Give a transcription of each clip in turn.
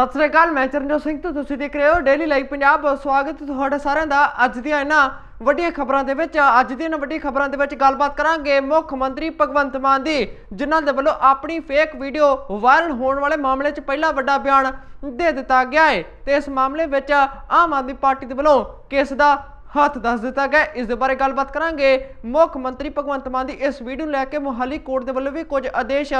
ਸਤਿ ਸ੍ਰੀ ਅਕਾਲ, ਮੈਂ ਚਰਨਜੋਤ ਸਿੰਘ ਤੇ ਤੁਸੀਂ ਦੇਖ ਰਹੇ ਹੋ ਡੇਲੀ ਲਾਈਵ ਪੰਜਾਬ ਸਵਾਗਤ ਹੈ ਤੁਹਾਡਾ ਸਾਰਿਆਂ ਦਾ ਅੱਜ ਦੀਆਂ ਇਹਨਾਂ ਵੱਡੀਆਂ ਖਬਰਾਂ ਦੇ ਵਿੱਚ। ਅੱਜ ਦੀਆਂ ਇਹਨਾਂ ਵੱਡੀਆਂ ਖਬਰਾਂ ਦੇ ਵਿੱਚ ਗੱਲਬਾਤ ਕਰਾਂਗੇ ਮੁੱਖ ਮੰਤਰੀ ਭਗਵੰਤ ਮਾਨ ਦੀ, ਜਿਨ੍ਹਾਂ ਦੇ ਵੱਲੋਂ ਆਪਣੀ ਫੇਕ ਵੀਡੀਓ ਵਾਇਰਲ ਹੋਣ ਵਾਲੇ ਮਾਮਲੇ 'ਚ ਪਹਿਲਾ ਵੱਡਾ ਬਿਆਨ ਦੇ ਦਿੱਤਾ ਗਿਆ ਹੈ। ਤੇ ਇਸ ਮਾਮਲੇ ਵਿੱਚ ਆਮ ਆਦਮੀ ਪਾਰਟੀ ਦੇ ਵੱਲੋਂ ਕੇਸ ਦਾ ਹੱਥ ਦੱਸ ਦਿੱਤਾ ਗਿਆ। ਇਸ ਦੇ ਬਾਰੇ ਗੱਲਬਾਤ ਕਰਾਂਗੇ। ਮੁੱਖ ਮੰਤਰੀ ਭਗਵੰਤ ਮਾਨ ਦੀ ਇਸ ਵੀਡੀਓ ਨੂੰ ਲੈ ਕੇ ਮੁਹਾਲੀ ਕੋਰਟ ਦੇ ਵੱਲੋਂ ਵੀ ਕੁਝ ਆਦੇਸ਼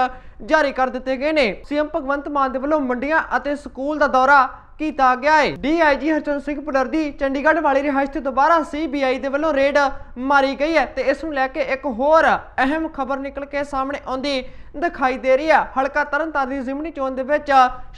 ਜਾਰੀ ਕਰ ਦਿੱਤੇ ਗਏ ਨੇ। ਸੀਐਮ ਭਗਵੰਤ ਮਾਨ ਦੇ ਵੱਲੋਂ ਮੰਡੀਆਂ ਅਤੇ ਸਕੂਲ ਦਾ ਦੌਰਾ ਕੀਤਾ ਗਿਆ ਹੈ ਡੀਆਈਜੀ ਹਰਚੰਦ ਸਿੰਘ ਪੁਲਰ ਦੀ ਚੰਡੀਗੜ੍ਹ ਵਾਲੀ ਰਿਹਾਇਸ਼ ਤੇ ਦੁਬਾਰਾ ਸੀਬੀਆਈ ਦੇ ਵੱਲੋਂ ਰੇਡ ਮਾਰੀ ਗਈ ਹੈ ਤੇ ਇਸ ਨੂੰ ਲੈ ਕੇ ਇੱਕ ਹੋਰ ਅਹਿਮ ਖਬਰ ਨਿਕਲ ਕੇ ਸਾਹਮਣੇ ਆਉਂਦੀ ਦਿਖਾਈ ਦੇ ਰਹੀ ਹੈ। ਹਲਕਾ ਤਰਨਤਾਰਨ ਦੀ ਜ਼ਿਮਨੀ ਚੋਣ ਦੇ ਵਿੱਚ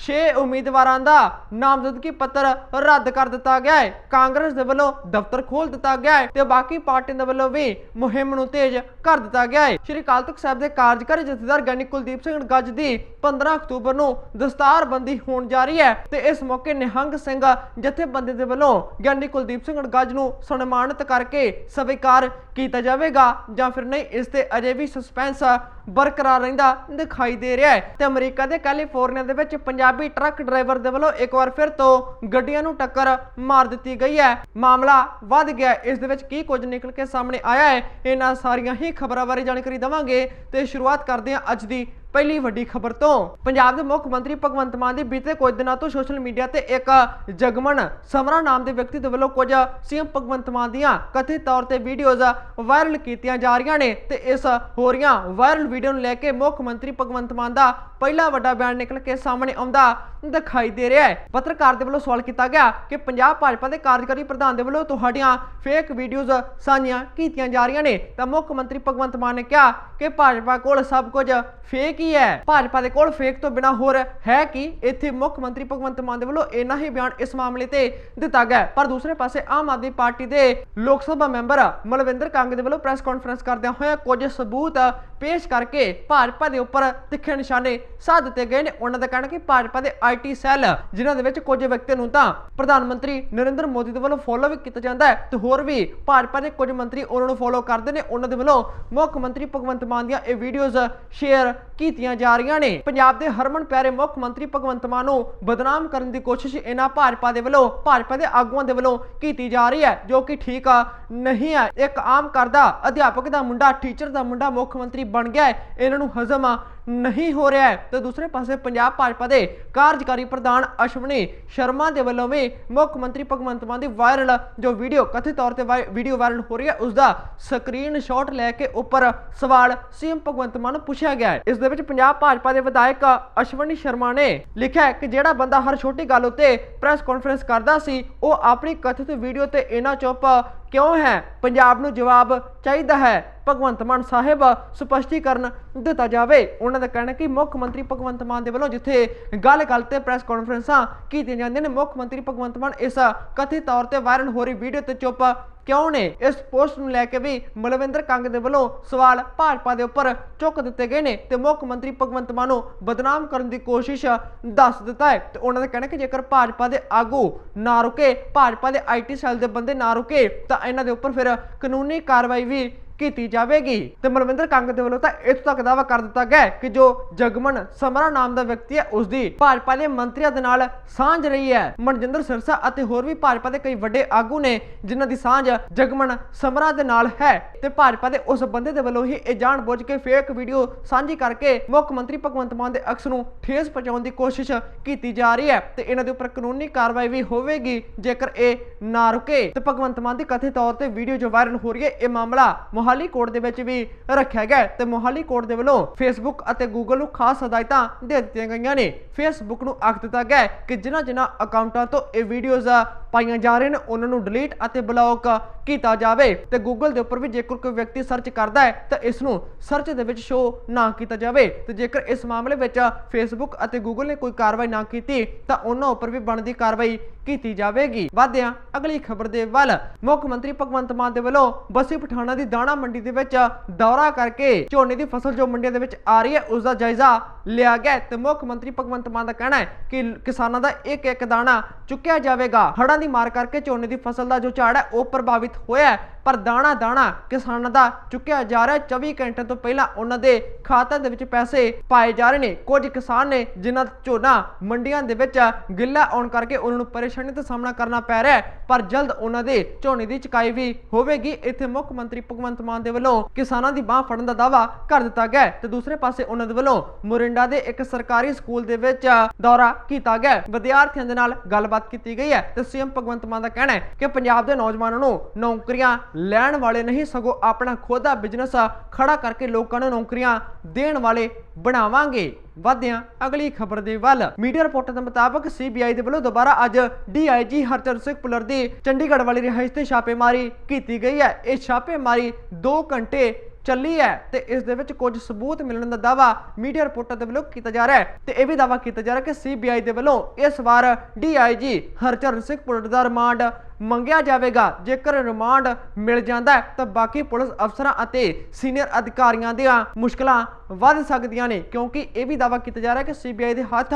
6 ਉਮੀਦਵਾਰਾਂ ਦਾ ਨਾਮਜ਼ਦਗੀ ਪੱਤਰ ਰੱਦ ਕਰ ਦਿੱਤਾ ਗਿਆ ਹੈ। ਕਾਂਗਰਸ ਦੇ ਵੱਲੋਂ ਦਫ਼ਤਰ ਖੋਲ ਦਿੱਤਾ ਗਿਆ ਹੈ ਤੇ ਬਾਕੀ ਪਾਰਟੀਆਂ ਦੇ ਵੱਲੋਂ ਵੀ ਮੁਹਿੰਮ ਨੂੰ ਤੇਜ਼ ਕਰ ਦਿੱਤਾ ਗਿਆ ਹੈ। ਸ਼੍ਰੀ ਅਕਾਲ ਤਖਤ ਸਾਹਿਬ ਦੇ ਕਾਰਜਕਾਰੀ ਜਥੇਦਾਰ ਗਿਆਨੀ ਕੁਲਦੀਪ ਸਿੰਘ ਗੱਜ ਦੀ 15 ਅਕਤੂਬਰ ਨੂੰ ਦਸਤਾਰਬੰਦੀ ਹੋਣ ਜਾ ਰਹੀ ਹੈ ਤੇ ਇਸ ਮੌਕੇ ਨਿਹੰਗ ਸਿੰਘ ਜਥੇਬੰਦੀ ਦੇ ਵੱਲੋਂ ਗਿਆਨੀ ਕੁਲਦੀਪ ਸਿੰਘ ਗੱਜ ਨੂੰ ਸਨਮਾਨਿਤ ਕਰਕੇ ਸਵੀਕਾਰ ਕੀਤਾ ਜਾਵੇਗਾ ਜਾਂ ਫਿਰ ਨਹੀਂ, ਇਸ ਤੇ ਅਜੇ ਵੀ ਸਸਪੈਂਸ ਬਰਕਰਾਰ ਰਹਿੰਦਾ ਦਿਖਾਈ ਦੇ ਰਿਹਾ ਹੈ ਤੇ ਅਮਰੀਕਾ ਦੇ ਕੈਲੀਫੋਰਨੀਆ ਦੇ ਵਿੱਚ ਪੰਜਾਬੀ ਟਰੱਕ ਡਰਾਈਵਰ ਦੇ ਵੱਲੋਂ ਇੱਕ ਵਾਰ ਫਿਰ ਤੋਂ ਗੱਡੀਆਂ ਨੂੰ ਟੱਕਰ ਮਾਰ ਦਿੱਤੀ ਗਈ ਹੈ ਮਾਮਲਾ ਵੱਧ ਗਿਆ ਹੈ। ਇਸ ਦੇ ਵਿੱਚ ਕੀ ਕੁਝ ਨਿਕਲ ਕੇ ਸਾਹਮਣੇ ਆਇਆ ਹੈ, ਇਹਨਾਂ ਸਾਰੀਆਂ ਹੀ ਖਬਰਾਂ ਬਾਰੇ ਜਾਣਕਾਰੀ ਦਵਾਂਗੇ ਤੇ ਸ਼ੁਰੂਆਤ ਕਰਦੇ ਹਾਂ ਅੱਜ ਦੀ ਪਹਿਲੀ ਵੱਡੀ ਖਬਰ ਤੋਂ, ਪੰਜਾਬ ਦੇ ਮੁੱਖ ਮੰਤਰੀ ਭਗਵੰਤ ਮਾਨ ਦੀ ਬੀਤੇ ਕੁਝ ਦਿਨਾਂ ਤੋਂ ਸੋਸ਼ਲ ਮੀਡੀਆ ਤੇ ਇੱਕ ਜਗਮਨ ਸਮਰਾ ਨਾਮ ਦੇ ਵਿਅਕਤੀ ਦੇ ਵੱਲੋਂ ਕੁਝ ਸੀਐਮ ਭਗਵੰਤ ਮਾਨ ਦੀਆਂ ਕਥਿਤ ਤੌਰ ਤੇ ਵੀਡੀਓਜ਼ ਵਾਇਰਲ ਕੀਤੀਆਂ ਜਾ ਰਹੀਆਂ ਨੇ ਤੇ ਇਸ ਹੋ ਰਹੀਆਂ ਵਾਇਰਲ ਵੀਡੀਓ ਨੂੰ ਲੈ ਕੇ ਮੁੱਖ ਮੰਤਰੀ ਭਗਵੰਤ ਮਾਨ ਦਾ ਪਹਿਲਾ ਵੱਡਾ ਬਿਆਨ ਨਿਕਲ ਕੇ ਸਾਹਮਣੇ ਆਉਂਦਾ ਦਿਖਾਈ ਦੇ ਰਿਹਾ ਹੈ। ਪੱਤਰਕਾਰ ਦੇ ਵੱਲੋਂ ਸਵਾਲ ਕੀਤਾ ਗਿਆ ਕਿ ਪੰਜਾਬ ਭਾਜਪਾ ਦੇ ਕਾਰਜਕਾਰੀ ਪ੍ਰਧਾਨ ਦੇ ਵੱਲੋਂ ਤੁਹਾਡੀਆਂ ਫੇਕ ਵੀਡੀਓਜ਼ ਸਾਂਝੀਆਂ ਕੀਤੀਆਂ ਜਾ ਰਹੀਆਂ ਨੇ ਤਾਂ ਮੁੱਖ ਮੰਤਰੀ ਭਗਵੰਤ ਮਾਨ ਨੇ ਕਿਹਾ ਕਿ ਭਾਜਪਾ ਕੋਲ ਸਭ ਕੁਝ ਫੇਕ ਹੀ ਹੈ? ਭਾਜਪਾ ਦੇ ਕੋਲ ਫੇਕ ਤੋਂ ਬਿਨਾ ਹੋਰ ਹੈ ਕਿ? ਇੱਥੇ ਮੁੱਖ ਮੰਤਰੀ ਭਗਵੰਤ ਮਾਨ ਦੇ ਵੱਲੋਂ ਇੰਨਾ ਹੀ ਬਿਆਨ ਇਸ ਮਾਮਲੇ ਤੇ ਦਿੱਤਾ ਗਿਆ ਪਰ ਦੂਸਰੇ ਪਾਸੇ ਆਮ ਆਦਮੀ ਪਾਰਟੀ ਦੇ ਲੋਕ ਸਭਾ ਮੈਂਬਰ ਮਲਵਿੰਦਰ ਕੰਗ ਦੇ ਵੱਲੋਂ ਪ੍ਰੈਸ ਕਾਨਫਰੰਸ ਕਰਦਿਆਂ ਹੋਇਆ ਕੁਝ ਸਬੂਤ ਪੇਸ਼ ਕਰਕੇ ਭਾਜਪਾ ਦੇ ਉੱਪਰ ਤਿੱਖੇ ਨਿਸ਼ਾਨੇ ਸਾਧ ਦਿੱਤੇ ਗਏ ਨੇ। ਉਹਨਾਂ ਦਾ ਕਹਿਣਾ ਕਿ ਭਾਜਪਾ ਦੇ ਆਈਟੀ ਸੈੱਲ, ਜਿਨ੍ਹਾਂ ਦੇ ਵਿੱਚ ਕੁਝ ਵਿਅਕਤੀਆਂ ਨੂੰ ਤਾਂ ਪ੍ਰਧਾਨ ਮੰਤਰੀ ਨਰਿੰਦਰ ਮੋਦੀ ਦੇ ਵੱਲੋਂ ਫੋਲੋ ਵੀ ਕੀਤਾ ਜਾਂਦਾ ਹੈ ਤੇ ਹੋਰ ਵੀ ਭਾਜਪਾ ਦੇ ਕੁਝ ਮੰਤਰੀ ਉਹਨਾਂ ਨੂੰ ਫੋਲੋ ਕਰਦੇ ਨੇ। ਉਹਨਾਂ ਦੇ ਵੱਲੋਂ ਮੁੱਖ ਮੰਤਰੀ ਭਗਵੰਤ ਮਾਨ ਦੀਆਂ ਇਹ ਵੀਡੀਓਜ਼ ਸ਼ੇਅਰ ਕੀਤੀਆਂ ਜਾ ਰਹੀਆਂ ਨੇ। ਪੰਜਾਬ ਦੇ ਹਰਮਨ ਪਿਆਰੇ ਮੁੱਖ ਮੰਤਰੀ ਭਗਵੰਤ ਮਾਨ ਨੂੰ ਬਦਨਾਮ ਕਰਨ ਦੀ ਕੋਸ਼ਿਸ਼ ਇਹਨਾਂ ਭਾਜਪਾ ਦੇ ਵੱਲੋਂ, ਭਾਜਪਾ ਦੇ ਆਗੂਆਂ ਦੇ ਵੱਲੋਂ ਕੀਤੀ ਜਾ ਰਹੀ ਹੈ, ਜੋ ਕਿ ਠੀਕ ਆ, ਨਹੀਂ ਹੈ ਇੱਕ ਆਮ ਕਰਦਾ ਅਧਿਆਪਕ ਦਾ ਮੁੰਡਾ ਟੀਚਰ ਦਾ ਮੁੰਡਾ ਮੁੱਖ ਮੰਤਰੀ ਬਣ ਗਿਆ ਇਹਨਾਂ ਨੂੰ ਹਜ਼ਮ ਨਹੀਂ ਹੋ ਰਿਹਾ ਤੇ ਦੂਸਰੇ ਪਾਸੇ ਪੰਜਾਬ ਭਾਜਪਾ ਦੇ ਕਾਰਜਕਾਰੀ ਪ੍ਰਧਾਨ ਅਸ਼ਵਨੀ ਸ਼ਰਮਾ ਦੇ ਵੱਲੋਂ ਵੀ ਮੁੱਖ ਮੰਤਰੀ ਭਗਵੰਤ ਮਾਨ ਦੀ ਵਾਇਰਲ ਜੋ ਵੀਡੀਓ, ਕਥਿਤ ਤੌਰ ਤੇ ਵੀਡੀਓ ਵਾਇਰਲ ਹੋ ਰਹੀ ਹੈ, ਉਸ ਦਾ ਸਕਰੀਨਸ਼ਾਟ ਲੈ ਕੇ ਉੱਪਰ ਸਵਾਲ ਸੀਐਮ ਭਗਵੰਤ ਮਾਨ ਨੂੰ ਪੁੱਛਿਆ ਗਿਆ ਹੈ। ਇਸ ਦੇ ਵਿੱਚ ਪੰਜਾਬ ਭਾਜਪਾ ਦੇ ਵਿਧਾਇਕ ਅਸ਼ਵਨੀ ਸ਼ਰਮਾ ਨੇ ਲਿਖਿਆ ਕਿ ਜਿਹੜਾ ਬੰਦਾ ਹਰ ਛੋਟੀ ਗੱਲ ਉੱਤੇ ਪ੍ਰੈਸ ਕਾਨਫਰੰਸ ਕਰਦਾ ਸੀ, ਉਹ ਆਪਣੀ ਕਥਿਤ ਵੀਡੀਓ ਤੇ ਇਹਨਾਂ ਚੁੱਪ ਕਿਉਂ ਹੈ? ਪੰਜਾਬ ਨੂੰ ਜਵਾਬ ਚਾਹੀਦਾ ਹੈ। ਭਗਵੰਤ ਮਾਨ ਸਾਹਿਬ ਸਪਸ਼ਟੀਕਰਨ ਦਿੱਤਾ ਜਾਵੇ। ਉਹਨਾਂ ਦਾ ਕਹਿਣਾ ਕਿ ਮੁੱਖ ਮੰਤਰੀ ਭਗਵੰਤ ਮਾਨ ਦੇ ਵੱਲੋਂ ਜਿੱਥੇ ਗੱਲ-ਗੱਲ ਤੇ ਪ੍ਰੈਸ ਕਾਨਫਰੰਸਾਂ ਕੀਤੀਆਂ ਜਾਂਦੀਆਂ ਨੇ, ਮੁੱਖ ਮੰਤਰੀ ਭਗਵੰਤ ਮਾਨ ਇਸ ਕਥਿਤ ਤੌਰ ਤੇ ਵਾਇਰਲ ਹੋ ਰਹੀ ਵੀਡੀਓ ਤੇ ਚੁੱਪ ਕਿਉਂ ਨੇ? ਇਸ ਪੋਸਟ ਨੂੰ ਲੈ ਕੇ ਵੀ ਮਲਵਿੰਦਰ ਕੰਗ ਦੇ ਵੱਲੋਂ ਸਵਾਲ ਭਾਜਪਾ ਦੇ ਉੱਪਰ ਚੁੱਕ ਦਿੱਤੇ ਗਏ ਨੇ ਤੇ ਮੁੱਖ ਮੰਤਰੀ ਭਗਵੰਤ ਮਾਨ ਨੂੰ ਬਦਨਾਮ ਕਰਨ ਦੀ ਕੋਸ਼ਿਸ਼ ਦੱਸ ਦਿੱਤਾ ਹੈ। ਤੇ ਉਹਨਾਂ ਦਾ ਕਹਿਣਾ ਕਿ ਜੇਕਰ ਭਾਜਪਾ ਦੇ ਆਗੂ ਨਾ ਰੁਕੇ, ਭਾਜਪਾ ਦੇ ਆਈਟੀ ਸੈੱਲ ਦੇ ਬੰਦੇ ਨਾ ਰੁਕੇ, ਤਾਂ ਇਹਨਾਂ ਦੇ ਉੱਪਰ ਫਿਰ ਕਾਨੂੰਨੀ ਕਾਰਵਾਈ ਵੀ ਕੀਤੀ ਜਾਵੇਗੀ। ਤੇ ਮਲਵਿੰਦਰ ਕੰਗ ਦੇ ਵੱਲੋਂ ਤਾਂ ਇੱਥੋਂ ਤੱਕ ਦਾਅਵਾ ਕਰ ਦਿੱਤਾ ਗਿਆ ਕਿ ਜੋ ਜਗਮਨ ਸਮਰਾ ਨਾਮ ਦਾ ਵਿਅਕਤੀ ਹੈ ਉਸ ਦੀ ਭਾਜਪਾ ਦੇ ਮੰਤਰੀਆਂ ਦੇ ਨਾਲ ਸਾਂਝ ਰਹੀ ਹੈ। ਮਨਜਿੰਦਰ ਸਿਰਸਾ ਅਤੇ ਹੋਰ ਵੀ ਭਾਜਪਾ ਦੇ ਕਈ ਵੱਡੇ ਆਗੂ ਨੇ, ਜਿਨ੍ਹਾਂ ਦੀ ਸਾਂਝ ਜਗਮਨ ਸਮਰਾ ਦੇ ਨਾਲ ਹੈ। ਤੇ ਭਾਜਪਾ ਦੇ ਉਸ ਬੰਦੇ ਦੇ ਵੱਲੋਂ ਹੀ ਇਹ ਜਾਣਬੁੱਝ ਕੇ ਫੇਕ ਵੀਡੀਓ ਸਾਂਝੀ ਕਰਕੇ ਮੁੱਖ ਮੰਤਰੀ ਭਗਵੰਤ ਮਾਨ ਦੇ ਅਕਸ ਨੂੰ ਠੇਸ ਪਹੁੰਚਾਉਣ ਦੀ ਕੋਸ਼ਿਸ਼ ਕੀਤੀ ਜਾ ਰਹੀ ਹੈ। ਤੇ ਇਹਨਾਂ ਦੇ ਉੱਪਰ ਕਾਨੂੰਨੀ ਕਾਰਵਾਈ ਵੀ ਹੋਵੇਗੀ, ਜੇਕਰ ਇਹ ਨਾ ਰੁਕੇ। ਤੇ ਭਗਵੰਤ ਮਾਨ ਦੀ ਕਥਿਤ ਤੌਰ ਤੇ ਵੀਡੀਓ ਜੋ ਵਾਇਰਲ ਹੋ ਰਹੀ ਹੈ, ਇਹ ਮਾਮਲਾ ਮੋਹਾਲੀ ਕੋਰਟ ਦੇ ਵਿੱਚ ਵੀ ਰੱਖਿਆ ਗਿਆ ਤੇ ਮੋਹਾਲੀ ਕੋਰਟ ਦੇ ਵੱਲੋਂ ਫੇਸਬੁੱਕ ਅਤੇ ਗੂਗਲ ਨੂੰ ਖਾਸ ਹਦਾਇਤਾਂ ਦੇ ਦਿੱਤੀਆਂ ਗਈਆਂ ਨੇ। ਫੇਸਬੁੱਕ ਨੂੰ ਆਖ ਦਿੱਤਾ ਗਿਆ ਕਿ ਜਿਨ੍ਹਾਂ ਜਿਨ੍ਹਾਂ ਅਕਾਊਂਟਾਂ ਤੋਂ ਇਹ ਵੀਡੀਓਜ਼ ਪਾਈਆਂ ਜਾ ਰਹੀਆਂ ਨੇ, ਉਹਨਾਂ ਨੂੰ ਡਿਲੀਟ ਅਤੇ ਬਲੌਕ ਕੀਤਾ ਜਾਵੇ ਤੇ ਗੂਗਲ ਦੇ ਉੱਪਰ ਵੀ ਜੇਕਰ ਕੋਈ ਵਿਅਕਤੀ ਸਰਚ ਕਰਦਾ ਹੈ, ਤਾਂ ਇਸ ਨੂੰ ਸਰਚ ਦੇ ਵਿੱਚ ਸ਼ੋ ਨਾ ਕੀਤਾ ਜਾਵੇ। ਤੇ ਜੇਕਰ ਇਸ ਮਾਮਲੇ ਵਿੱਚ ਫੇਸਬੁੱਕ ਅਤੇ ਗੂਗਲ ਨੇ ਕੋਈ ਕਾਰਵਾਈ ਨਾ ਕੀਤੀ, ਤਾਂ ਉਹਨਾਂ ਉੱਪਰ ਵੀ ਬਣਦੀ ਕਾਰਵਾਈ ਕੀਤੀ ਜਾਵੇਗੀ। ਵਾਧਿਆਂ, ਅਗਲੀ ਖਬਰ ਦੇ ਵੱਲ ਮੁੱਖ ਮੰਤਰੀ ਭਗਵੰਤ ਮਾਨ ਦੇ ਵੱਲੋਂ ਬਸੀ ਪਠਾਣਾ ਦੀ ਦਾਣਾ ਮੰਡੀ ਦੇ ਵਿੱਚ ਦੌਰਾ ਕਰਕੇ ਝੋਨੇ ਦੀ ਫਸਲ ਜੋ ਮੰਡੀਆਂ ਦੇ ਵਿੱਚ ਆ ਰਹੀ ਹੈ, ਉਸ ਦਾ ਜਾਇਜ਼ਾ ਲਿਆ ਗਿਆ ਤੇ ਮੁੱਖ ਮੰਤਰੀ ਭਗਵੰਤ ਮਾਨ ਦਾ ਕਹਿਣਾ ਹੈ ਕਿ ਕਿਸਾਨਾਂ ਦਾ ਇੱਕ ਇੱਕ ਦਾਣਾ ਚੁੱਕਿਆ ਜਾਵੇਗਾ। ਹੜ੍ਹਾਂ ਦੀ ਮਾਰ ਕਰਕੇ ਝੋਨੇ ਦੀ ਫਸਲ ਦਾ ਜੋ ਝਾੜ ਹੈ, ਉਹ ਪ੍ਰਭਾਵਿਤ ਹੋਇਆ ਪਰ ਦਾਣਾ ਦਾਣਾ ਕਿਸਾਨਾਂ ਦਾ ਚੁੱਕਿਆ ਜਾ ਰਿਹਾ। ਹੈ। 24 ਘੰਟੇ ਤੋਂ ਪਹਿਲਾਂ ਉਹਨਾਂ ਦੇ ਖਾਤੇ ਦੇ ਵਿੱਚ ਪੈਸੇ ਪਾਏ ਜਾ ਰਹੇ ਨੇ। ਕੁਝ ਕਿਸਾਨ ਨੇ ਜਿਨ੍ਹਾਂ ਦਾ ਝੋਨਾ ਮੰਡੀਆਂ ਦੇ ਵਿੱਚ ਗਿੱਲਾ ਆਉਣ ਕਰਕੇ ਉਹਨਾਂ ਨੂੰ ਪਰੇਸ਼ਾਨੀ ਦਾ ਸਾਹਮਣਾ ਕਰਨਾ ਪੈ ਰਿਹਾ ਹੈ। ਪਰ ਜਲਦ ਉਹਨਾਂ ਦੇ ਝੋਨੇ ਦੀ ਚੁਕਾਈ ਵੀ ਹੋਵੇਗੀ। ਇੱਥੇ ਮੁੱਖ ਮੰਤਰੀ ਭਗਵੰਤ ਮਾਨ ਦੇ ਵੱਲੋਂ ਕਿਸਾਨਾਂ ਦੀ ਬਾਹ ਫੜਨ ਦਾ ਦਾਅਵਾ ਕਰ ਦਿੱਤਾ ਗਿਆ ਤੇ ਦੂਸਰੇ ਪਾਸੇ ਉਹਨਾਂ ਦੇ ਵੱਲੋਂ ਮੋਰਿੰਡਾ ਦੇ ਇੱਕ ਸਰਕਾਰੀ ਸਕੂਲ ਦੇ ਵਿੱਚ ਦੌਰਾ ਕੀਤਾ ਗਿਆ ਵਿਦਿਆਰਥੀਆਂ ਦੇ ਨਾਲ ਗੱਲਬਾਤ ਕੀਤੀ ਗਈ ਹੈ ਤੇ ਸੀਐਮ ਭਗਵੰਤ ਮਾਨ ਦਾ ਕਹਿਣਾ ਹੈ ਕਿ ਪੰਜਾਬ ਦੇ ਨੌਜਵਾਨਾਂ ਨੂੰ ਨੌਕਰੀਆਂ ਲੈਣ ਵਾਲੇ ਨਹੀਂ, ਸਗੋਂ ਆਪਣਾ ਖੁਦ ਦਾ ਬਿਜ਼ਨਸ ਖੜਾ ਕਰਕੇ ਲੋਕਾਂ ਨੂੰ ਨੌਕਰੀਆਂ ਦੇਣ ਵਾਲੇ ਬਣਾਵਾਂਗੇ। ਵਧਿਆਂ ਅਗਲੀ ਖਬਰ ਦੇ ਵੱਲ। ਮੀਡੀਆ ਰਿਪੋਰਟਾਂ ਦੇ ਮੁਤਾਬਕ ਸੀਬੀਆਈ ਦੇ ਵੱਲੋਂ ਦੁਬਾਰਾ ਅੱਜ ਡੀਆਈਜੀ ਹਰਚਰਨ ਸਿੰਘ ਪੁਲਰ ਦੀ ਚੰਡੀਗੜ੍ਹ ਵਾਲੀ ਰਿਹਾਇਸ਼ ਤੇ ਛਾਪੇਮਾਰੀ ਕੀਤੀ ਗਈ ਹੈ। ਇਹ ਛਾਪੇਮਾਰੀ 2 ਘੰਟੇ ਚੱਲੀ ਹੈ ਤੇ ਇਸ ਦੇ ਵਿੱਚ ਕੁਝ ਸਬੂਤ ਮਿਲਣ ਦਾ ਦਾਵਾ ਮੀਡੀਆ ਰਿਪੋਰਟਾਂ ਦੇ ਵੱਲੋਂ ਕੀਤਾ ਜਾ ਰਿਹਾ ਹੈ ਤੇ ਇਹ ਵੀ ਦਾਵਾ ਕੀਤਾ ਜਾ ਰਿਹਾ ਕਿ ਸੀਬੀਆਈ ਦੇ ਵੱਲੋਂ ਇਸ ਵਾਰ ਡੀਆਈਜੀ ਹਰਚਰਨ ਸਿੰਘ ਪੁਲਰ ਦਾ ਰਿਮਾਂਡ ਮੰਗਿਆ ਜਾਵੇਗਾ। ਜੇਕਰ ਰਿਮਾਂਡ ਮਿਲ ਜਾਂਦਾ ਤਾਂ ਬਾਕੀ ਪੁਲਿਸ ਅਫਸਰਾਂ ਅਤੇ ਸੀਨੀਅਰ ਅਧਿਕਾਰੀਆਂ ਦੀਆਂ ਮੁਸ਼ਕਲਾਂ ਵੱਧ ਸਕਦੀਆਂ ਨੇ, ਕਿਉਂਕਿ ਇਹ ਵੀ ਦਾਵਾ ਕੀਤਾ ਜਾ ਰਿਹਾ ਹੈ ਕਿ ਸੀਬੀਆਈ ਦੇ ਹੱਥ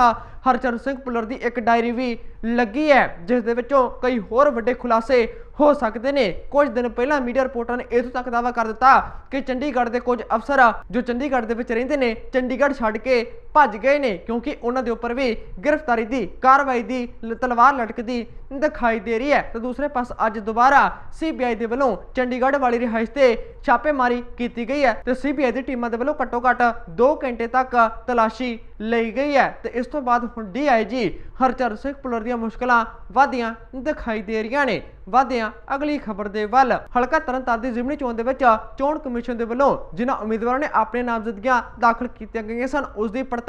ਹਰਚਰਨ ਸਿੰਘ ਪੁਲਰ ਦੀ ਇੱਕ ਡਾਇਰੀ ਵੀ ਲੱਗੀ ਹੈ, ਜਿਸ ਦੇ ਵਿੱਚੋਂ ਕਈ ਹੋਰ ਵੱਡੇ ਖੁਲਾਸੇ ਹੋ ਸਕਦੇ ਨੇ। ਕੁਝ ਦਿਨ ਪਹਿਲਾਂ ਮੀਡੀਆ ਰਿਪੋਰਟਾਂ ਨੇ ਇਥੋਂ ਤੱਕ ਦਾਅਵਾ ਕਰ ਦਿੱਤਾ ਕਿ ਚੰਡੀਗੜ੍ਹ ਦੇ ਕੁਝ ਅਫਸਰ ਜੋ ਚੰਡੀਗੜ੍ਹ ਦੇ ਵਿੱਚ ਰਹਿੰਦੇ ਨੇ, ਚੰਡੀਗੜ੍ਹ ਛੱਡ ਕੇ ਭੱਜ ਗਏ ਨੇ ਕਿਉਂਕਿ ਉਹਨਾਂ ਦੇ ਉੱਪਰ ਵੀ ਗ੍ਰਿਫਤਾਰੀ ਦੀ ਕਾਰਵਾਈ ਦੀ ਤਲਵਾਰ ਲਟਕਦੀ ਦਿਖਾਈ ਦੇ ਰਹੀ ਹੈ। ਤੇ ਦੂਸਰੇ ਪਾਸ ਅੱਜ ਦੁਬਾਰਾ ਸੀਬੀਆਈ ਦੇ ਵੱਲੋਂ ਚੰਡੀਗੜ੍ਹ ਵਾਲੀ ਰਿਹਾਇਸ਼ ਤੇ ਛਾਪੇਮਾਰੀ ਕੀਤੀ ਗਈ ਹੈ ਤੇ ਸੀਬੀਆਈ ਦੀ ਟੀਮਾਂ ਦੇ ਵੱਲੋਂ ਘੱਟੋ ਘੱਟ 2 ਘੰਟੇ ਤੱਕ ਤਲਾਸ਼ੀ ਲਈ ਗਈ ਹੈ। ਤੇ ਇਸ ਤੋਂ ਬਾਅਦ ਹੁਣ ਡੀਆਈਜੀ ਹਰਚਰਨ ਸਿੰਘ ਪੁਲਰ ਦੀਆਂ ਮੁਸ਼ਕਲਾਂ ਵਧੀਆਂ ਦਿਖਾਈ ਦੇ ਰਹੀਆਂ ਨੇ। ਵਧਿਆਂ ਅਗਲੀ ਖਬਰ ਦੇ ਵੱਲ। ਹਲਕਾ ਤਰਨਤਾਰਨ ਦੀ ਜ਼ਿਮਨੀ ਚੋਣ ਦੇ ਵਿੱਚ ਚੋਣ ਕਮਿਸ਼ਨ ਦੇ ਵੱਲੋਂ ਜਿਨ੍ਹਾਂ ਉਮੀਦਵਾਰਾਂ ਨੇ ਆਪਣੇ ਨਾਮਜ਼ਦਗੀਆਂ ਦਾਖਲ ਕੀਤੀਆਂ ਗਈਆਂ ਸਨ, ਉਸ ਦੀ ਪੜਤਾਲ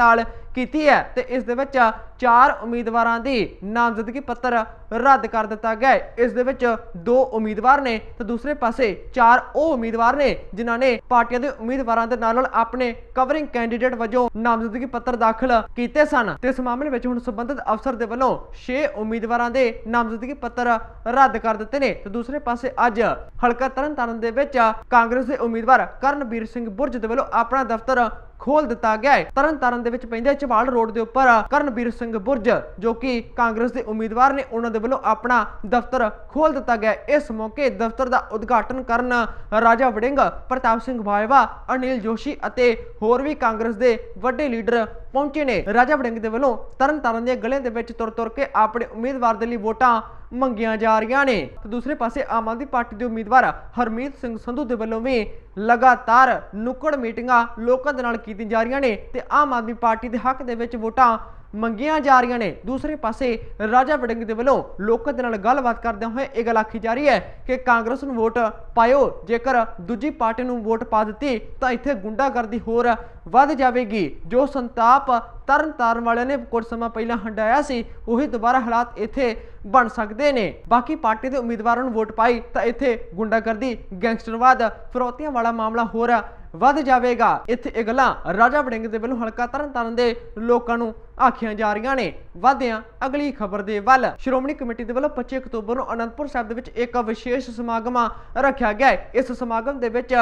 ਕੀਤੀ ਹੈ ਤੇ ਇਸ ਦੇ ਵਿੱਚ ਚਾਰ ਉਮੀਦਵਾਰਾਂ ਦੀ ਨਾਮਜ਼ਦਗੀ ਪੱਤਰ ਰੱਦ ਕਰ ਦਿੱਤਾ ਗਿਆ ਇਸ ਦੇ ਵਿੱਚ ਦੋ ਉਮੀਦਵਾਰ ਨੇ ਤੇ ਦੂਸਰੇ ਪਾਸੇ ਚਾਰ ਉਹ ਉਮੀਦਵਾਰ ਨੇ ਜਿਨ੍ਹਾਂ ਨੇ ਪਾਰਟੀਆਂ ਦੇ ਉਮੀਦਵਾਰਾਂ ਦੇ ਨਾਲ ਨਾਲ ਆਪਣੇ ਕਵਰਿੰਗ ਕੈਂਡੀਡੇਟ ਵਜੋਂ ਨਾਮਜ਼ਦਗੀ ਪੱਤਰ ਦਾਖਲ ਕੀਤੇ ਸਨ। ਤੇ ਇਸ ਮਾਮਲੇ ਵਿੱਚ ਹੁਣ ਸਬੰਧਤ ਅਫਸਰ ਦੇ ਵੱਲੋਂ 6 ਉਮੀਦਵਾਰਾਂ ਦੇ ਨਾਮਜ਼ਦਗੀ ਪੱਤਰ ਰੱਦ ਕਰ ਦਿੱਤੇ ਨੇ। ਤੇ ਦੂਸਰੇ ਪਾਸੇ ਅੱਜ ਹਲਕਾ ਤਰਨਤਾਰਨ ਦੇ ਵਿੱਚ ਕਾਂਗਰਸ ਦੇ ਉਮੀਦਵਾਰ ਕਰਨਵੀਰ ਸਿੰਘ ਬੁਰਜ ਦੇ ਵੱਲੋਂ ਆਪਣਾ ਦਫ਼ਤਰ ਖੋਲ ਦਿੱਤਾ ਗਿਆ ਹੈ। ਤਰਨਤਾਰਨ ਦੇ ਵਿੱਚ ਪੈਂਦੇ ਚਵਾਲ ਰੋਡ ਦੇ ਉੱਪਰ ਕਰਨਵੀਰ ਸਿੰਘ ਬੁਰਜ, ਜੋ ਕਿ ਕਾਂਗਰਸ ਦੇ ਉਮੀਦਵਾਰ ਨੇ, ਉਹਨਾਂ ਦੇ ਵੱਲੋਂ ਆਪਣਾ ਦਫ਼ਤਰ ਖੋਲ ਦਿੱਤਾ ਗਿਆ ਇਸ ਮੌਕੇ ਦਫ਼ਤਰ ਦਾ ਉਦਘਾਟਨ ਕਰਨ ਰਾਜਾ ਵੜਿੰਗ, ਪ੍ਰਤਾਪ ਸਿੰਘ ਬਾਜਵਾ ਅਨਿਲ ਜੋਸ਼ੀ ਅਤੇ ਹੋਰ ਵੀ ਕਾਂਗਰਸ ਦੇ ਵੱਡੇ ਲੀਡਰ ਪਹੁੰਚੇ ਨੇ। ਰਾਜਾ ਵੜਿੰਗ ਦੇ ਵੱਲੋਂ ਤਰਨਤਾਰਨ ਦੀਆਂ ਗਲਿਆਂ ਦੇ ਵਿੱਚ ਤੁਰ ਤੁਰ ਕੇ ਆਪਣੇ ਉਮੀਦਵਾਰ ਦੇ ਲਈ ਵੋਟਾਂ ਮੰਗੀਆਂ ਜਾ ਰਹੀਆਂ ਨੇ। ਤੇ ਦੂਸਰੇ ਪਾਸੇ ਆਮ ਆਦਮੀ ਪਾਰਟੀ ਦੇ ਉਮੀਦਵਾਰ ਹਰਮੀਤ ਸਿੰਘ ਸੰਧੂ ਦੇ ਵੱਲੋਂ ਵੀ ਲਗਾਤਾਰ ਨੁੱਕੜ ਮੀਟਿੰਗਾਂ ਲੋਕਾਂ ਦੇ ਨਾਲ ਕੀਤੀਆਂ ਜਾ ਰਹੀਆਂ ਨੇ ਤੇ ਆਮ ਆਦਮੀ ਪਾਰਟੀ ਦੇ ਹੱਕ ਦੇ ਵਿੱਚ ਵੋਟਾਂ ਮੰਗੀਆਂ ਜਾ ਰਹੀਆਂ ਨੇ। ਦੂਸਰੇ ਪਾਸੇ ਰਾਜਾ ਵੜਿੰਗ ਦੇ ਵੱਲੋਂ ਲੋਕਾਂ ਦੇ ਨਾਲ ਗੱਲਬਾਤ ਕਰਦਿਆਂ ਹੋਏ ਇਹ ਗੱਲ ਆਖੀ ਜਾ ਰਹੀ ਹੈ ਕਿ ਕਾਂਗਰਸ ਨੂੰ ਵੋਟ ਪਾਇਓ। ਜੇਕਰ ਦੂਜੀ ਪਾਰਟੀ ਨੂੰ ਵੋਟ ਪਾ ਦਿੱਤੀ, ਤਾਂ ਇੱਥੇ ਗੁੰਡਾਗਰਦੀ ਹੋਰ ਵੱਧ ਜਾਵੇਗੀ। ਜੋ ਸੰਤਾਪ ਤਰਨ ਤਾਰਨ ਵਾਲਿਆਂ ਨੇ ਕੁਝ ਸਮਾਂ ਪਹਿਲਾਂ ਹੰਡਾਇਆ ਸੀ, ਉਹੀ ਦੁਬਾਰਾ ਹਾਲਾਤ ਇੱਥੇ ਬਣ ਸਕਦੇ ਨੇ। ਬਾਕੀ ਪਾਰਟੀ ਦੇ ਉਮੀਦਵਾਰਾਂ ਨੂੰ ਵੋਟ ਪਾਈ, ਤਾਂ ਇੱਥੇ ਗੁੰਡਾਗਰਦੀ, ਗੈਂਗਸਟਰਵਾਦ, ਫਰੋਤੀਆਂ ਵਾਲਾ ਮਾਮਲਾ ਹੋਰ ਵੱਧ ਜਾਵੇਗਾ। ਇੱਥੇ ਇਹ ਗੱਲਾਂ ਰਾਜਾ ਵੜਿੰਗ ਦੇ ਵੱਲੋਂ ਹਲਕਾ ਤਰਨ ਤਾਰਨ ਦੇ ਲੋਕਾਂ ਨੂੰ ਆਖੀਆਂ ਜਾ ਰਹੀਆਂ ਨੇ। ਵਧਿਆਂ ਅਗਲੀ ਖਬਰ ਦੇ ਵੱਲ, ਸ਼੍ਰੋਮਣੀ ਕਮੇਟੀ ਦੇ ਵੱਲੋਂ 25 ਅਕਤੂਬਰ ਨੂੰ ਅਨੰਦਪੁਰ ਸਾਹਿਬ ਦੇ ਵਿੱਚ ਇੱਕ ਵਿਸ਼ੇਸ਼ ਸਮਾਗਮ ਰੱਖਿਆ ਗਿਆ ਹੈ। ਇਸ ਸਮਾਗਮ ਦੇ ਵਿੱਚ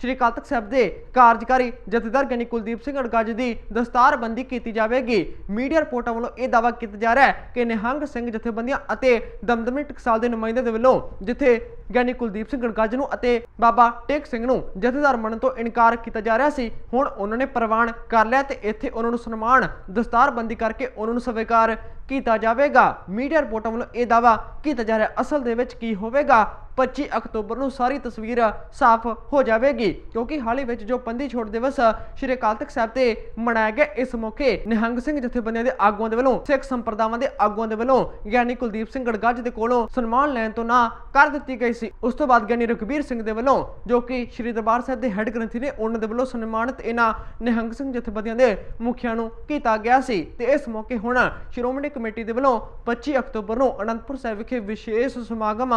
ਸ਼੍ਰੀ ਅਕਾਲ ਤਖਤ ਸਾਹਿਬ ਦੇ ਕਾਰਜਕਾਰੀ ਜਥੇਦਾਰ ਗਿਆਨੀ ਕੁਲਦੀਪ ਸਿੰਘ ਅੜਗੱਜ ਦੀ ਦਸਤਾਰਬੰਦੀ ਕੀਤੀ ਜਾਵੇਗੀ। ਮੀਡੀਆ ਰਿਪੋਰਟਾਂ ਵੱਲੋਂ ਇਹ ਦਾਅਵਾ ਕੀਤਾ ਜਾ ਰਿਹਾ ਹੈ ਕਿ ਨਿਹੰਗ ਸਿੰਘ ਜਥੇਬੰਦੀਆਂ ਅਤੇ ਦਮਦਮੀ ਟਕਸਾਲ ਦੇ ਨੁਮਾਇੰਦੇ ਦੇ ਵੱਲੋਂ ਜਿੱਥੇ ਗਿਆਨੀ ਕੁਲਦੀਪ ਸਿੰਘ ਅੜਗੱਜ ਨੂੰ ਅਤੇ ਬਾਬਾ ਟੇਕ ਸਿੰਘ ਨੂੰ ਜਥੇਦਾਰ ਮੰਨਣ ਤੋਂ ਇਨਕਾਰ ਕੀਤਾ ਜਾ ਰਿਹਾ ਸੀ, ਹੁਣ ਉਹਨਾਂ ਨੇ ਪ੍ਰਵਾਨ ਕਰ ਲਿਆ ਤੇ ਇੱਥੇ ਉਹਨਾਂ ਨੂੰ ਸਨਮਾਨ, ਦਸਤਾਰਬੰਦੀ ਕਰਕੇ ਉਹਨਾਂ ਨੂੰ ਸਵੀਕਾਰ ਕੀਤਾ ਜਾਵੇਗਾ। ਮੀਡੀਆ ਰਿਪੋਰਟਾਂ ਵੱਲੋਂ ਇਹ ਦਾਅਵਾ ਕੀਤਾ ਜਾ ਰਿਹਾ ਅਸਲ ਦੇ ਵਿੱਚ ਕੀ ਹੋਵੇਗਾ? 25 ਅਕਤੂਬਰ ਨੂੰ ਸਾਰੀ ਤਸਵੀਰ ਸਾਫ਼ ਹੋ ਜਾਵੇਗੀ, ਕਿਉਂਕਿ ਹਾਲ ਹੀ ਵਿੱਚ ਜੋ ਪੰਦੀ ਛੋੜ ਦਿਵਸ ਸ਼੍ਰੀ ਅਕਾਲ ਤਖਤ ਸਾਹਿਬ ਤੇ ਮਨਾਇਆ ਗਿਆ, ਇਸ ਮੌਕੇ ਨਿਹੰਗ ਸਿੰਘ ਜਥੇਬੰਦੀਆਂ ਦੇ ਆਗੂਆਂ ਦੇ ਵੱਲੋਂ, ਸਿੱਖ ਸੰਪਰਦਾਵਾਂ ਦੇ ਆਗੂਆਂ ਦੇ ਵੱਲੋਂ ਗਿਆਨੀ ਕੁਲਦੀਪ ਸਿੰਘ ਗੜਗੱਜ ਦੇ ਕੋਲੋਂ ਸਨਮਾਨ ਲੈਣ ਤੋਂ ਨਾ ਕਰ ਦਿੱਤੀ ਗਈ ਸੀ। ਉਸ ਤੋਂ ਬਾਅਦ ਗਿਆਨੀ ਰਘਬੀਰ ਸਿੰਘ ਦੇ ਵੱਲੋਂ, ਜੋ ਕਿ ਸ਼੍ਰੀ ਦਰਬਾਰ ਸਾਹਿਬ ਦੇ ਹੈੱਡ ਗ੍ਰੰਥੀ ਨੇ, ਉਹਨਾਂ ਦੇ ਵੱਲੋਂ ਸਨਮਾਨਿਤ ਇਹਨਾਂ ਨਿਹੰਗ ਸਿੰਘ ਜਥੇਬੰਦੀਆਂ ਦੇ ਮੁਖੀਆਂ ਨੂੰ ਕੀਤਾ ਗਿਆ ਸੀ। ਤੇ ਇਸ ਮੌਕੇ ਹੁਣ ਸ਼੍ਰੋਮਣੀ ਕਮੇਟੀ ਦੇ ਵੱਲੋਂ 25 ਅਕਤੂਬਰ ਨੂੰ ਅਨੰਦਪੁਰ ਸਾਹਿਬ ਵਿਖੇ ਵਿਸ਼ੇਸ਼ ਸਮਾਗਮ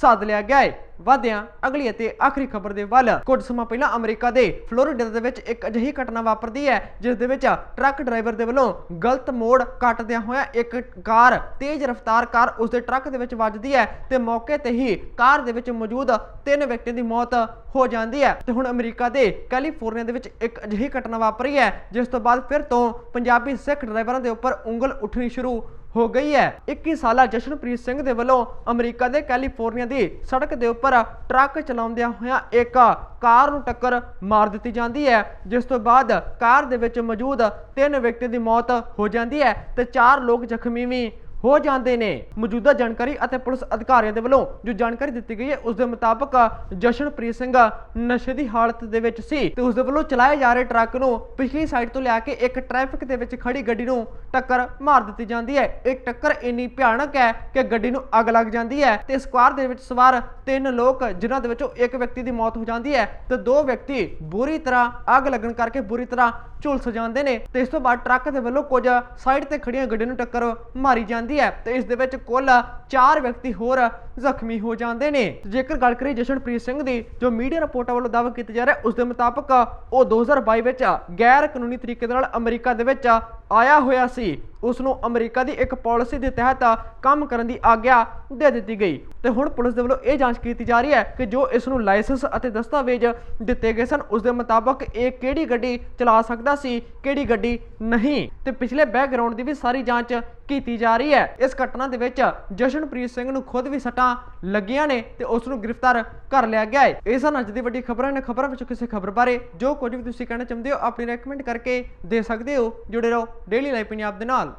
ਸੱਦ ਲਿਆ ਗਿਆ ਹੈ ਵਧਿਆਂ, ਅਗਲੀ ਅਤੇ ਆਖਰੀ ਖਬਰ ਦੇ ਵੱਲ, ਕੁਝ ਸਮਾਂ ਪਹਿਲਾਂ ਅਮਰੀਕਾ ਦੇ ਫਲੋਰੀਡਾ ਦੇ ਵਿੱਚ ਇੱਕ ਅਜਿਹੀ ਘਟਨਾ ਵਾਪਰਦੀ ਹੈ ਜਿਸ ਦੇ ਵਿੱਚ ਟਰੱਕ ਡਰਾਈਵਰ ਦੇ ਵੱਲੋਂ ਗਲਤ ਮੋੜ ਕੱਟਦਿਆਂ ਹੋਇਆ ਇੱਕ ਕਾਰ ਤੇਜ਼ ਰਫ਼ਤਾਰ ਕਾਰ ਉਸ ਦੇ ਟਰੱਕ ਦੇ ਵਿੱਚ ਵੱਜਦੀ ਹੈ ਤੇ ਮੌਕੇ ਤੇ ਹੀ ਕਾਰ ਦੇ ਵਿੱਚ ਮੌਜੂਦ ਤਿੰਨ ਵਿਅਕਤੀਆਂ ਦੀ ਮੌਤ ਹੋ ਜਾਂਦੀ ਹੈ ਤੇ ਹੁਣ ਅਮਰੀਕਾ ਦੇ ਕੈਲੀਫੋਰਨੀਆ ਦੇ ਵਿੱਚ ਇੱਕ ਅਜਿਹੀ ਘਟਨਾ ਵਾਪਰੀ ਹੈ ਜਿਸ ਤੋਂ ਬਾਅਦ ਫਿਰ ਤੋਂ ਪੰਜਾਬੀ ਸਿੱਖ ਡਰਾਈਵਰਾਂ ਦੇ ਉੱਪਰ ਉਂਗਲ ਉੱਠਣੀ ਸ਼ੁਰੂ ਹੋ ਗਈ ਹੈ। 21 ਸਾਲਾ ਜਸ਼ਨਪ੍ਰੀਤ ਸਿੰਘ ਦੇ ਵੱਲੋਂ ਅਮਰੀਕਾ ਦੇ ਕੈਲੀਫੋਰਨੀਆ ਦੀ ਸੜਕ ਦੇ ਉੱਪਰ ਟਰੱਕ ਚਲਾਉਂਦਿਆਂ ਹੋਇਆਂ ਇੱਕ ਕਾਰ ਨੂੰ ਟੱਕਰ ਮਾਰ ਦਿੱਤੀ ਜਾਂਦੀ ਹੈ, ਜਿਸ ਤੋਂ ਬਾਅਦ ਕਾਰ ਦੇ ਵਿੱਚ ਮੌਜੂਦ ਤਿੰਨ ਵਿਅਕਤੀ ਦੀ ਮੌਤ ਹੋ ਜਾਂਦੀ ਹੈ ਤੇ ਚਾਰ ਲੋਕ ਜ਼ਖਮੀ ਵੀ ਹੋ ਜਾਂਦੇ ਨੇ। ਮੌਜੂਦਾ ਜਾਣਕਾਰੀ ਅਤੇ ਪੁਲਿਸ ਅਧਿਕਾਰੀਆਂ ਦੇ ਵੱਲੋਂ ਜੋ ਜਾਣਕਾਰੀ ਦਿੱਤੀ ਗਈ ਹੈ, ਉਸ ਦੇ ਮੁਤਾਬਕ ਜਸ਼ਨਪ੍ਰੀਤ ਸਿੰਘ ਨਸ਼ੇ ਦੀ ਹਾਲਤ ਦੇ ਵਿੱਚ ਸੀ ਤੇ ਉਸ ਦੇ ਵੱਲੋਂ ਚਲਾਏ ਜਾ ਰਹੇ ਟਰੱਕ ਨੂੰ ਪਿਛਲੀ ਸਾਈਡ ਤੋਂ ਲਿਆ ਕੇ ਇੱਕ ਟ੍ਰੈਫਿਕ ਦੇ ਵਿੱਚ ਖੜੀ ਗੱਡੀ ਨੂੰ ਟੱਕਰ ਮਾਰ ਦਿੱਤੀ ਜਾਂਦੀ ਹੈ। ਇਹ ਟੱਕਰ ਇੰਨੀ ਭਿਆਨਕ ਹੈ ਕਿ ਗੱਡੀ ਨੂੰ ਅੱਗ ਲੱਗ ਜਾਂਦੀ ਹੈ ਤੇ ਇਸ ਕਾਰ ਦੇ ਵਿੱਚ ਸਵਾਰ ਤਿੰਨ ਲੋਕ, ਜਿਨ੍ਹਾਂ ਦੇ ਵਿੱਚੋਂ ਇੱਕ ਵਿਅਕਤੀ ਦੀ ਮੌਤ ਹੋ ਜਾਂਦੀ ਹੈ ਤੇ ਦੋ ਵਿਅਕਤੀ ਬੁਰੀ ਤਰ੍ਹਾਂ ਅੱਗ ਲੱਗਣ ਕਰਕੇ ਬੁਰੀ ਤਰ੍ਹਾਂ ਝੁਲਸ ਜਾਂਦੇ ਨੇ ਤੇ ਇਸ ਤੋਂ ਬਾਅਦ ਟਰੱਕ ਦੇ ਵੱਲੋਂ ਕੁਝ ਸਾਈਡ ਤੇ ਖੜੀਆਂ ਗੱਡੀ ਨੂੰ ਟੱਕਰ ਮਾਰੀ ਜਾਂਦੀ ਹੈ ਤੇ ਇਸ ਦੇ ਵਿੱਚ ਕੁੱਲ 4 ਵਿਅਕਤੀ ਹੋਰ ਜ਼ਖਮੀ ਹੋ ਜਾਂਦੇ ਨੇ। ਜੇਕਰ ਗੱਲ ਕਰੀਏ ਜਸ਼ਨਪ੍ਰੀਤ ਸਿੰਘ ਦੀ, ਜੋ ਮੀਡੀਆ ਰਿਪੋਰਟਾਂ ਵੱਲੋਂ ਦਾਅਵਾ ਕੀਤਾ ਜਾ ਰਿਹਾ ਉਸ ਦੇ ਮੁਤਾਬਕ ਉਹ 2022 ਵਿੱਚ ਗੈਰ ਕਾਨੂੰਨੀ ਤਰੀਕੇ ਦੇ ਨਾਲ ਅਮਰੀਕਾ ਦੇ ਵਿੱਚ ਆਇਆ ਹੋਇਆ ਸੀ। ਉਸ ਨੂੰ ਅਮਰੀਕਾ ਦੀ ਇੱਕ ਪਾਲਿਸੀ ਦੇ ਤਹਿਤ ਕੰਮ ਕਰਨ ਦੀ ਆਗਿਆ ਦੇ ਦਿੱਤੀ ਗਈ। ਤੇ ਹੁਣ ਪੁਲਿਸ ਦੇ ਵੱਲੋਂ ਇਹ ਜਾਂਚ ਕੀਤੀ ਜਾ ਰਹੀ ਹੈ ਕਿ ਜੋ ਇਸ ਨੂੰ ਲਾਇਸੈਂਸ ਅਤੇ ਦਸਤਾਵੇਜ਼ ਦਿੱਤੇ ਗਏ ਸਨ, ਉਸ ਦੇ ਮੁਤਾਬਕ ਇਹ ਕਿਹੜੀ ਗੱਡੀ ਚਲਾ ਸਕਦਾ ਸੀ, ਕਿਹੜੀ ਗੱਡੀ ਨਹੀਂ। ਤੇ ਪਿਛਲੇ ਬੈਕਗ੍ਰਾਉਂਡ ਦੀ ਵੀ ਸਾਰੀ ਜਾਂਚ ਕੀਤੀ ਜਾ ਰਹੀ ਹੈ। ਇਸ ਘਟਨਾ ਦੇ ਵਿੱਚ ਜਸ਼ਨਪ੍ਰੀਤ ਸਿੰਘ ਨੂੰ ਖੁਦ ਵੀ ਸੱਟਾਂ ਸੱਟਾਂ ਲੱਗੀਆਂ ਨੇ ਤੇ ਉਸ ਨੂੰ ਗ੍ਰਿਫਤਾਰ ਕਰ ਲਿਆ ਗਿਆ ਹੈ। ਇਹ ਸਨ ਅੱਜ ਦੀ ਵੱਡੀ ਖਬਰਾਂ ਨੇ ਖਬਰਾਂ ਵਿੱਚੋਂ ਕਿਸੇ ਖਬਰ ਬਾਰੇ ਜੋ ਕੁਝ ਵੀ ਤੁਸੀਂ ਕਹਿਣਾ ਚਾਹੁੰਦੇ ਹੋ ਆਪਣੀ ਰეკਮੈਂਡ ਕਰਕੇ ਦੇ ਸਕਦੇ ਹੋ। ਜੁੜੇ ਰਹੋ ਡੇਲੀ ਲਾਈਫ ਪੰਜਾਬ ਦੇ ਨਾਲ।